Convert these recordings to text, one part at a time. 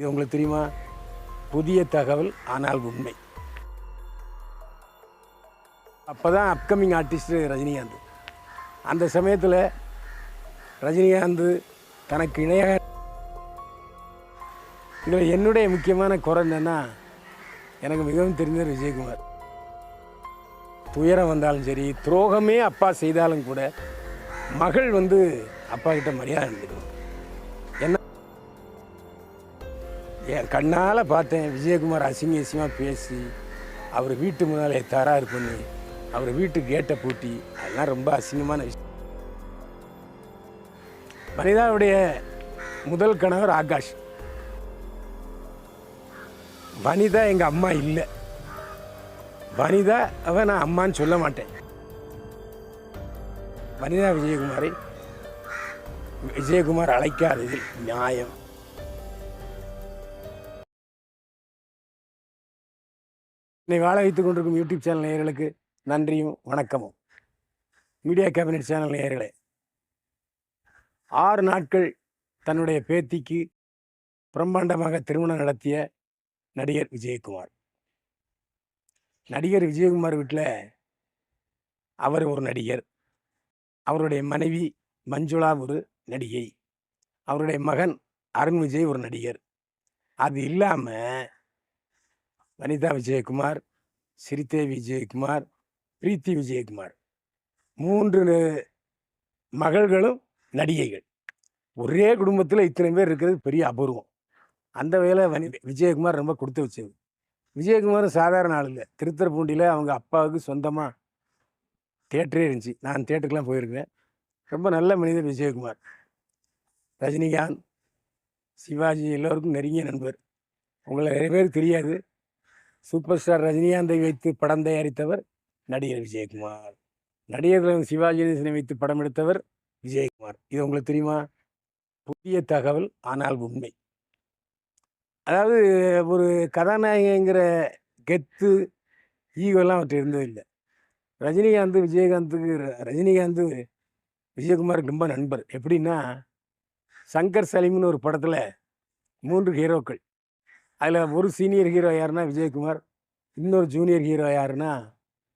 இது உங்களுக்கு தெரியுமா? புதிய தகவல் ஆனால் உண்மை. அப்போ தான் அப்கமிங் ஆர்டிஸ்ட் ரஜினிகாந்த். அந்த சமயத்தில் ரஜினிகாந்த் தனக்கு இணையாக இதில் என்னுடைய முக்கியமான குறை என்னென்னா எனக்கு மிகவும் தெரிந்த விஜயகுமார். துயரம் வந்தாலும் சரி துரோகமே அப்பா செய்தாலும் கூட மகள் வந்து அப்பா கிட்ட மரியாதை நடந்துக்கணும் என் கண்ணால் பார்த்தேன். விஜயகுமார் அசிங்க அசிங்கமாக பேசி அவர் வீட்டு முதலாளியை தராறு பண்ணி அவர் வீட்டு கேட்டை பூட்டி அதெல்லாம் ரொம்ப அசிங்கமான விஷயம். வனிதாவுடைய முதல் கணவர் ஆகாஷ். வனிதா எங்கள் அம்மா இல்லை. வனிதா அவ நான் அம்மான்னு சொல்ல மாட்டேன். வனிதா விஜயகுமாரை விஜயகுமார் அழைக்காதது நியாயம். என்னை வாழ வைத்துக் கொண்டிருக்கும் யூடியூப் சேனல் நேயர்களுக்கு நன்றியும் வணக்கமும். மீடியா கேபினட் சேனல் நேயர்களே ஆறு நாட்கள் தன்னுடைய பேத்திக்கு பிரம்மாண்டமாக திருமணம் நடத்திய நடிகர் விஜயகுமார். நடிகர் விஜயகுமார் வீட்டில் அவர் ஒரு நடிகர். அவருடைய மனைவி மஞ்சுளா ஒரு நடிகை. அவருடைய மகன் அருண் விஜய் ஒரு நடிகர். அது இல்லாமல் வனிதா விஜயகுமார் சிரிதேவி விஜயகுமார் பிரீத்தி விஜயகுமார். மூன்று மகள்களும் நடிகைகள். ஒரே குடும்பத்தில் இத்தனை பேர் இருக்கிறது பெரிய அபூர்வம். அந்த வகையில் வனி விஜயகுமார் ரொம்ப கொடுத்து வச்சது. விஜயகுமார் சாதாரண ஆள் இல்லை. திருத்தரப்பூண்டியில் அவங்க அப்பாவுக்கு சொந்தமாக தேட்டரே இருந்துச்சு. நான் தேட்டருக்குலாம் போயிருக்கிறேன் ரொம்ப நல்ல மனிதர் விஜயகுமார். ரஜினிகாந்த் சிவாஜி எல்லோருக்கும் நெருங்கிய நண்பர். உங்களை நிறைய பேருக்கு தெரியாது. சூப்பர் ஸ்டார் ரஜினிகாந்தை வைத்து படம் தயாரித்தவர் நடிகர் விஜயகுமார். நடிகர்கள் சிவாஜி கணேசனை வைத்து படம் எடுத்தவர் விஜயகுமார். இது உங்களுக்கு தெரியுமா? புதிய தகவல் ஆனால் உண்மை. அதாவது ஒரு கதாநாயகங்கிற கெத்து ஈகோலாம் அவர்கிட்ட இருந்ததில்லை ரஜினிகாந்த் விஜயகாந்துக்கு ர- ரஜினிகாந்த் விஜயகுமாருக்கு ரொம்ப நண்பர். எப்படின்னா சங்கர் சலீம்னு ஒரு படத்தில் மூன்று ஹீரோக்கள். அதில் ஒரு சீனியர் ஹீரோ யாருன்னா விஜயகுமார் இன்னொரு ஜூனியர் ஹீரோ யாருன்னா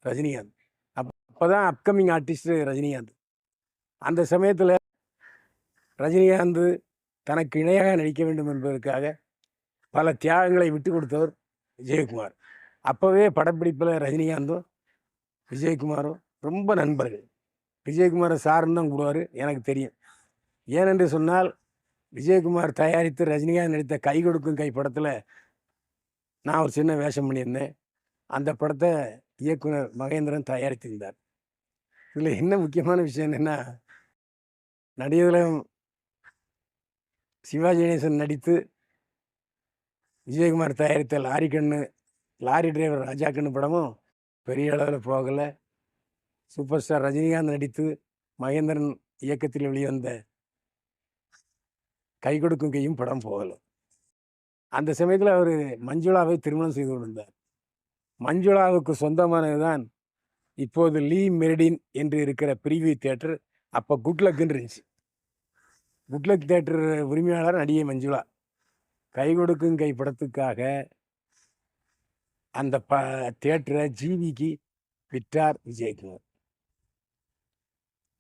ரஜினிகாந்த். அப் அப்போ தான் அப்கமிங் ஆர்டிஸ்ட்டு ரஜினிகாந்த். அந்த சமயத்தில் ரஜினிகாந்த் தனக்கு இணையாக நடிக்க வேண்டும் என்பதற்காக பல தியாகங்களை விட்டு கொடுத்தவர் விஜயகுமார். அப்போவே படப்பிடிப்பில் ரஜினிகாந்தும் விஜயகுமாரும் ரொம்ப நண்பர்கள். விஜயகுமாரை சாருன்னு தான் கூடுவார் எனக்கு தெரியும். ஏனென்று சொன்னால் விஜயகுமார் தயாரித்து ரஜினிகாந்த் நடித்த கை கொடுக்கும் கை படத்தில் நான் ஒரு சின்ன வேஷம் பண்ணியிருந்தேன். அந்த படத்தை இயக்குனர் மகேந்திரன் தயாரித்திருந்தார். இதில் என்ன முக்கியமான விஷயம் என்னென்னா நடிகர்களும் சிவாஜி கணேசன் நடித்து விஜயகுமார் தயாரித்த லாரி கண்ணு லாரி டிரைவர் ராஜா கண்ணு படமும் பெரிய அளவில் போகலை. சூப்பர் ஸ்டார் ரஜினிகாந்த் நடித்து மகேந்திரன் இயக்கத்தில் வெளிவந்த கை கொடுக்கும் கையும் படம் போகலை. அந்த சமயத்தில் அவர் மஞ்சுளாவை திருமணம் செய்து கொண்டிருந்தார். மஞ்சுளாவுக்கு சொந்தமானதுதான் இப்போது லீ மெரிடின் என்று இருக்கிற பிரிவி தேட்டர் அப்போ குட்லக்குன்னு இருந்துச்சு. குட்லக் தேட்டர் உரிமையாளர் நடிகை மஞ்சுளா. கை கொடுக்கும் கை படத்துக்காக அந்த ப தேட்டரை ஜிவிக்கு விற்றார் விஜயகுமார்.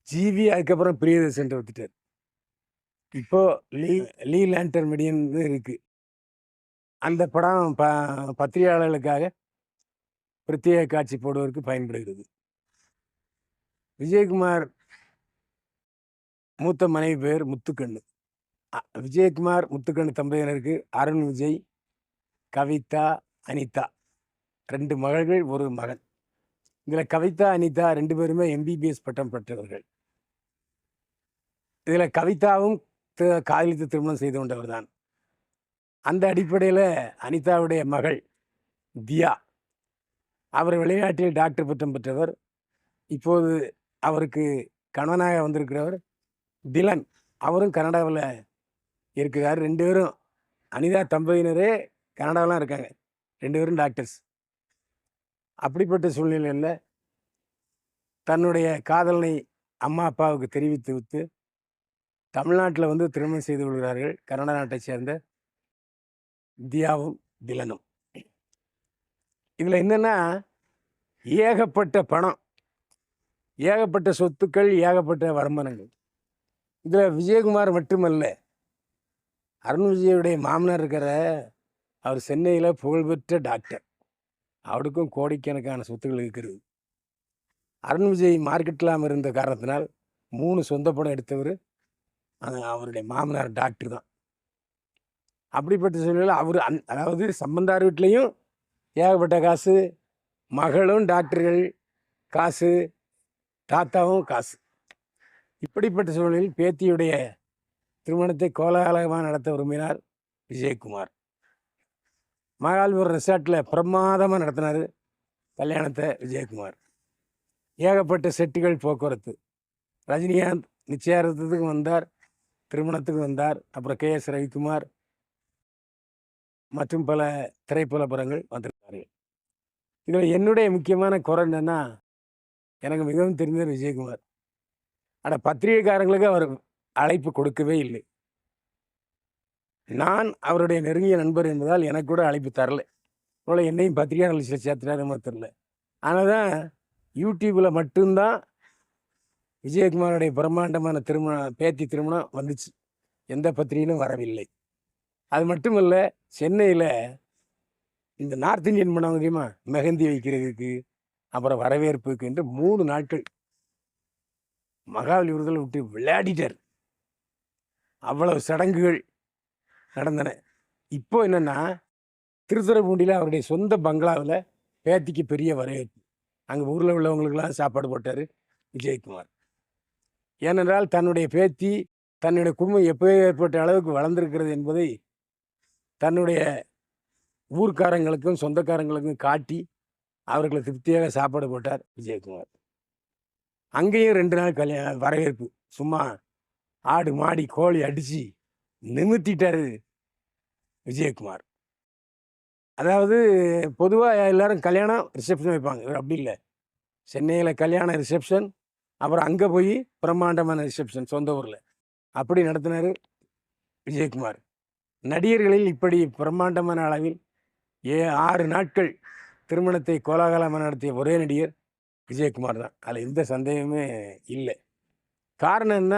ஜிவி அதுக்கப்புறம் பிரியதர்ஷன் வித்துட்டார். இப்போ லீ லீ லேண்டர் மெடியன் இருக்கு. அந்த படம் ப பத்திரிகையாளர்களுக்காக பிரத்யேக காட்சி போடுவதற்கு பயன்படுகிறது. விஜயகுமார் மூத்த மனைவி பெயர் முத்துக்கண்ணு. விஜயகுமார் முத்துக்கண்ணு தம்பதியினருக்கு அருண் விஜய் கவிதா அனிதா. ரெண்டு மகள்கள் ஒரு மகன். இதில் கவிதா அனிதா ரெண்டு பேருமே எம்பிபிஎஸ் பட்டம் பெற்றவர்கள். இதில் கவிதாவும் காதலித்து திருமணம் செய்து கொண்டவர் தான் அந்த அடிப்படையில் அனிதாவுடைய மகள் தியா அவர் விளையாட்டில் டாக்டர் பட்டம் பெற்றவர். இப்போது அவருக்கு கணவனாக வந்திருக்கிறவர் திலன். அவரும் கனடாவில் இருக்கிறார். ரெண்டு பேரும் அனிதா தம்பதியினரே கனடாவெலாம் இருக்காங்க. ரெண்டு பேரும் டாக்டர்ஸ். அப்படிப்பட்ட சூழ்நிலையில் தன்னுடைய காதலனை அம்மா அப்பாவுக்கு தெரிவித்து விட்டு தமிழ்நாட்டில் வந்து திருமணம் செய்து கொள்கிறார்கள் கனடா நாட்டை சேர்ந்த இந்தியாவும் திலனும். இதில் என்னென்னா ஏகப்பட்ட பணம் ஏகப்பட்ட சொத்துக்கள் ஏகப்பட்ட வருமானங்கள். இதில் விஜயகுமார் மட்டுமல்ல அருண் விஜயுடைய மாமனார் இருக்கிற அவர் சென்னையில் புகழ்பெற்ற டாக்டர். அவருக்கும் கோடிக்கணக்கான சொத்துக்கள் இருக்கிறது. அருண் விஜய் மார்க்கெட்டில் இருந்த காரணத்தினால் மூணு சொந்த படம் எடுத்தவர் அவருடைய மாமனார் டாக்டர் தான். அப்படிப்பட்ட சூழ்நிலையில் அவர் அந் அதாவது சம்பந்தார் வீட்லேயும் ஏகப்பட்ட காசு மகளும் டாக்டர்கள் காசு தாத்தாவும் காசு. இப்படிப்பட்ட சூழ்நிலையில் பேத்தியுடைய திருமணத்தை கோலாகலமாக நடத்த விரும்பினார் விஜயகுமார். மகால்பூர் ரெசார்ட்டில் பிரமாதமாக நடத்தினார் கல்யாணத்தை விஜயகுமார். ஏகப்பட்ட செட்டுகள் போக்குவரத்து. ரஜினிகாந்த் நிச்சயார்த்தத்துக்கு வந்தார். திருமணத்துக்கு வந்தார். அப்புறம் கே எஸ் ரவிக்குமார் மற்றும் பல திரைப்புலப்படங்கள் வந்திருக்கார்கள் இதில் என்னுடைய முக்கியமான குரல் என்னென்னா எனக்கு மிகவும் தெரிந்தது விஜயகுமார். ஆனால் பத்திரிகைக்காரங்களுக்கு அவர் அழைப்பு கொடுக்கவே இல்லை. நான் அவருடைய நெருங்கிய நண்பர் என்பதால் எனக்கு கூட அழைப்பு தரல. போல என்னையும் பத்திரிகை நிகழ்ச்சியில் சேர்த்துனாருமா தெரில ஆனால் தான் யூடியூப்பில் மட்டும்தான் விஜயகுமாருடைய பிரம்மாண்டமான திருமணம் பேத்தி திருமணம் வந்துச்சு. எந்த பத்திரிகையிலும் வரவில்லை. அது மட்டும் இல்லை சென்னையில் இந்த நார்த் இந்தியன் பண்ண முடியுமா மெஹந்தி வைக்கிறதுக்கு அப்புறம் வரவேற்புக்கு என்று மூணு நாட்கள் மகாபலிபுரத்தில் விட்டு விளையாடிட்டார். அவ்வளவு சடங்குகள் நடந்தன. இப்போ என்னென்னா திருத்துறைப்பூண்டியில் அவருடைய சொந்த பங்களாவில் பேத்திக்கு பெரிய வரவேற்பு. அங்கே ஊரில் உள்ளவங்களுக்கெல்லாம் சாப்பாடு போட்டார் விஜயகுமார். ஏனென்றால் தன்னுடைய பேத்தி தன்னுடைய குடும்பம் எப்போயோ ஏற்பட்ட அளவுக்கு வளர்ந்திருக்கிறது என்பதை தன்னுடைய ஊர்க்காரங்களுக்கும் சொந்தக்காரங்களுக்கும் காட்டி அவர்களை திருப்தியாக சாப்பாடு போட்டார் விஜயகுமார். அங்கேயும் ரெண்டு நாள் கல்யாணம் வரவேற்பு. சும்மா ஆடு மாடி கோழி அடித்து நிமித்திட்டார் விஜயகுமார். அதாவது பொதுவாக எல்லாரும் கல்யாணம் ரிசப்ஷன் வைப்பாங்க. இவர் அப்படி இல்லை. சென்னையில் கல்யாண ரிசப்ஷன் அப்புறம் அங்கே போய் பிரம்மாண்டமான ரிசப்ஷன் சொந்த ஊரில். அப்படி நடத்தினார் விஜயகுமார். நடிகர்களில் இப்படி பிரம்மாண்டமான அளவில் ஏ ஆறு நாட்கள் திருமணத்தை கோலாகலமாக நடத்திய ஒரே நடிகர் விஜயகுமார் தான். அதில் எந்த சந்தேகமே இல்லை. காரணம் என்ன?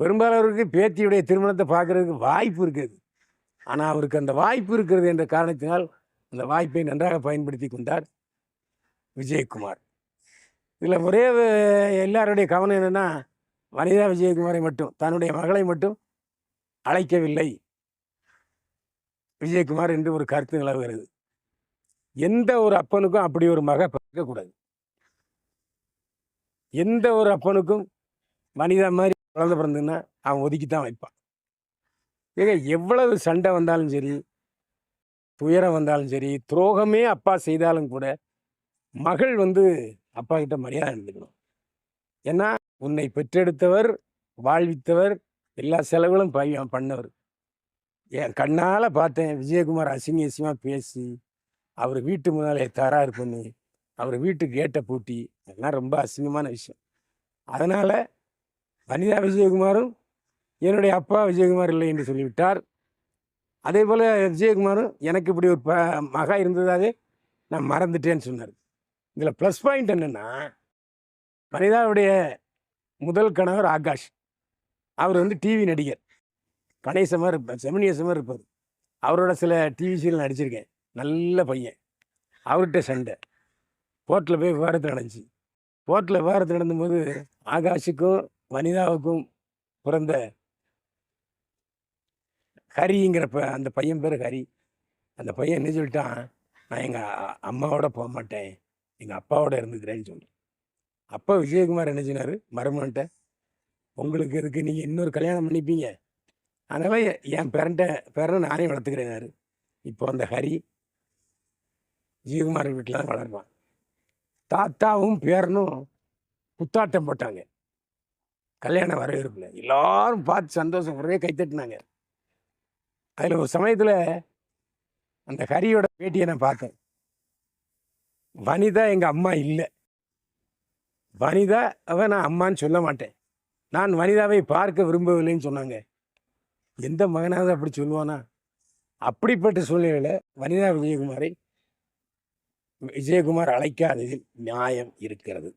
பெரும்பாலவருக்கு பேத்தியுடைய திருமணத்தை பார்க்குறதுக்கு வாய்ப்பு இருக்குது. ஆனால் அவருக்கு அந்த வாய்ப்பு இருக்கிறது என்ற காரணத்தினால் அந்த வாய்ப்பை நன்றாக பயன்படுத்தி கொண்டார் விஜயகுமார். இதில் ஒரே எல்லாருடைய கவனம் என்னென்னா வனிதா விஜயகுமாரை மட்டும் தன்னுடைய மகளை மட்டும் அழைக்கவில்லை. விஜயகுமார் என்று ஒரு கருத்து நிலவுகிறது. எந்த ஒரு அப்பனுக்கும் அப்படி ஒரு மக பிறக்கக்கூடாது. எந்த ஒரு அப்பனுக்கும் வனிதா மாதிரி குழந்தை பிறந்ததுன்னா அவன் ஒதுக்கி தான் வைப்பான். ஏங்க எவ்வளவு சண்டை வந்தாலும் சரி துயரம் வந்தாலும் சரி துரோகமே அப்பா செய்தாலும் கூட மகள் வந்து அப்பா கிட்ட மரியாதை நடந்துக்கணும் ஏன்னா உன்னை பெற்றெடுத்தவர் வாழ்வித்தவர் எல்லா செலவுகளும் பையன் பண்ணவர். என் கண்ணால் பார்த்தேன் விஜயகுமார் அசிங்க அசிங்கமாக பேசி அவர் வீட்டு முன்னாலே தராறு பண்ணி அவர் வீட்டு கேட்டை பூட்டி அதெல்லாம் ரொம்ப அசிங்கமான விஷயம். அதனால் வனிதா விஜயகுமாரும் என்னுடைய அப்பா விஜயகுமார் இல்லை என்று சொல்லிவிட்டார். அதே போல் விஜயகுமாரும் எனக்கு இப்படி ஒரு ப மகா இருந்ததாவே நான் மறந்துட்டேன்னு சொன்னார். இதில் ப்ளஸ் பாயிண்ட் என்னென்னா வனிதாவுடைய முதல் கணவர் ஆகாஷ். அவர் வந்து டிவி நடிகர். கணேசமாக இருப்பார் செமினியசமாக இருப்பார். அவரோட சில டிவி சீரியல் நடிச்சிருக்கேன். நல்ல பையன். அவர்கிட்ட சண்டை. போர்ட்டில் போய் விவாதத்து நடந்துச்சு. போர்ட்டில் விவாதத்து நடந்தபோது ஆகாஷுக்கும் வனிதாவுக்கும் பிறந்த ஹரிங்கிற ப அந்த பையன் பேர் ஹரி. அந்த பையன் என்ன சொல்லிட்டான்? நான் எங்கள் அம்மாவோட போக மாட்டேன். எங்கள் அப்பாவோட இருந்துக்கிறேன்னு சொன்னேன் அப்பா விஜயகுமார் என்ன சொன்னார்? மருமன்ட்ட உங்களுக்கு இருக்கு நீங்கள் இன்னொரு கல்யாணம் பண்ணிப்பீங்க. அதனால் என் பேரண்ட்டை பேரனை நானே வளர்த்துக்கிறேனாரு இப்போ அந்த ஹரி விஜயகுமார் வீட்டில் தான் வளருவான். தாத்தாவும் பேரனும் புத்தாட்டம் போட்டாங்க. கல்யாண வரவேற்பில். எல்லாரும் பார்த்து சந்தோஷம் ஒரே கைத்தட்டினாங்க அதில் ஒரு சமயத்தில் அந்த ஹரியோட பேட்டியை நான் பார்த்தேன். வனிதா எங்கள் அம்மா இல்லை. வனிதா அவன் நான் அம்மான்னு சொல்ல மாட்டேன். நான் வனிதாவை பார்க்க விரும்பவில்லைன்னு சொன்னாங்க. எந்த மகனாவது அப்படி சொல்லுவானா? அப்படிப்பட்ட சூழ்நிலையில் வனிதா விஜயகுமாரை விஜயகுமார் அழைக்காததில் நியாயம் இருக்கிறது.